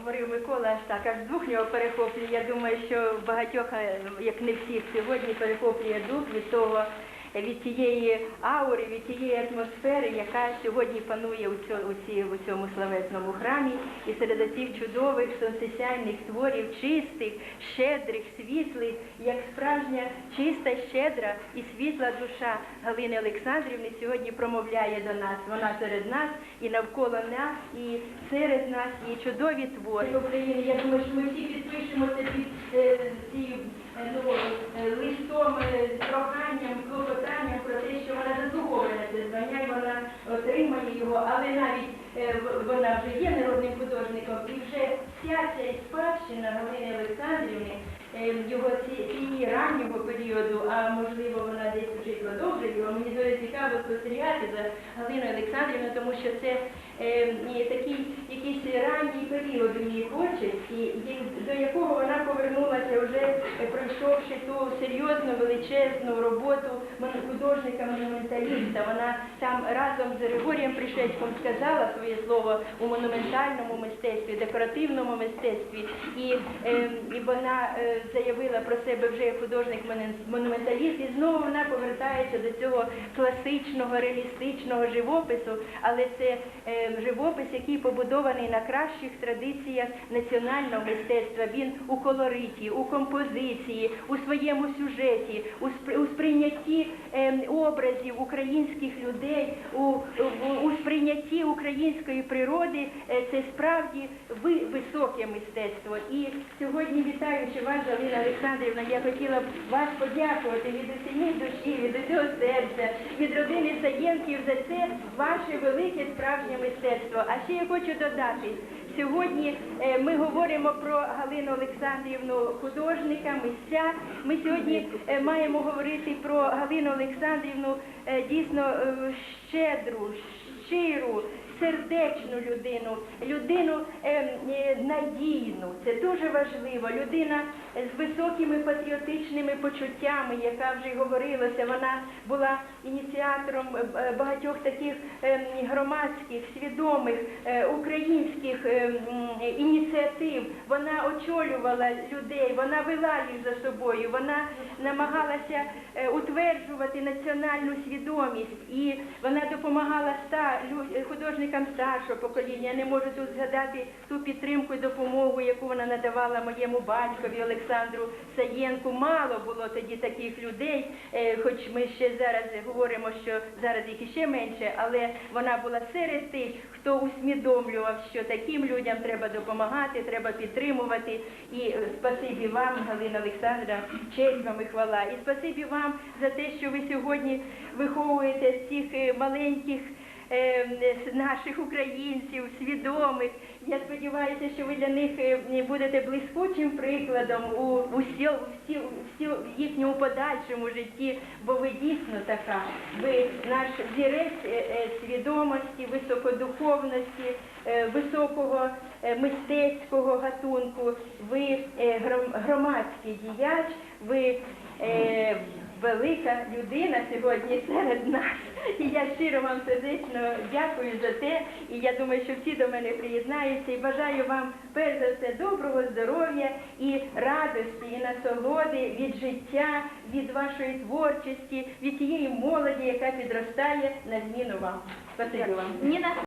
говорив Микола, аж так, аж дух нього перехоплює. Я думаю, що багатьох, е, як не всіх сьогодні, перехоплює дух від того, від тієї аури, від тієї атмосфери, яка сьогодні панує у цьому, цьому славетному храмі, і серед цих чудових сонцесяйних творів, чистих, щедрих, світлих, як справжня чиста, щедра і світла душа Галини Олександрівни сьогодні промовляє до нас. Вона серед нас і навколо нас, і серед нас, і чудові твори України. Я думаю, що ми всі підпишемося під е, цією е, ну, е, листом е, з проханням, клопотанням про те, що вона заслуговує на це звання, і вона отримає його, але навіть е, в- вона вже є народним художником, і вже вся ця спадщина Галини Олександрівни, е, його ці- цієї раннього періоду, а можливо вона десь вже й продовжує. Мені дуже цікаво спостерігати за Галиною Олександрівною, тому що це е, такий якийсь ранній період у її творчості, до якого вона повернулася вже е, пройшовши ту серйозну величезну роботу художника-монументаліста. Вона там разом з Григорієм Пришецьким сказала своє слово у монументальному мистецтві, декоративному мистецтві, і, е, і вона е, заявила про себе вже як художник-монументаліст, і знову вона повертається до цього класичного, реалістичного живопису, але це е, живопис, який побудований на кращих традиціях національного мистецтва. Він у колориті, у композиції, у своєму сюжеті, у, спри- у сприйнятті е, образів українських людей, у сприйнятті української природи. Е, це справді ви, високе мистецтво. І сьогодні, вітаючи вас, Галина Олександрівна, я хотіла б вас подякувати від усієї душі, від усього серця, від родини Саєнків за це ваше велике справжнє мистецтво. А ще я хочу додати. Сьогодні е, ми говоримо про Галину Олександрівну художника, митця. Ми сьогодні е, маємо говорити про Галину Олександрівну е, дійсно щедру, щиру, сердечну людину, людину е, е, надійну. Це дуже важливо. Людина з високими патріотичними почуттями, яка вже й говорилося, вона була ініціатором е, е, багатьох таких е, громадських, свідомих е, українських е, ініціатив. Вона очолювала людей, вона вела їх за собою, вона намагалася утверджувати національну свідомість, і вона допомагала художникам старшого покоління. Я не можу тут згадати ту підтримку і допомогу, яку вона надавала моєму батькові Олександру Саєнку. Мало було тоді таких людей, е, хоч ми ще зараз говоримо, що зараз їх іще менше, але вона була серед тих, хто усвідомлював, що таким людям треба допомагати, треба підтримувати. І е, спасибі вам, Галина Олександра, честь вам і хвала. І спасибі вам за те, що ви сьогодні виховуєте цих е, маленьких наших українців, свідомих. Я сподіваюся, що ви для них е, будете блискучим прикладом у, у, сіл- в сіл- в їхньому подальшому житті, бо ви дійсно така. Ви наш зірець е, е, свідомості, високодуховності, е, високого е, мистецького гатунку. Ви е, гром- громадський діяч, ви е, велика людина сьогодні серед нас. І я щиро вам сердечно дякую за те. І я думаю, що всі до мене приєднаються. І бажаю вам перш за все доброго здоров'я і радості, і насолоди від життя, від вашої творчості, від тієї молоді, яка підростає на зміну вам. Спасибі вам.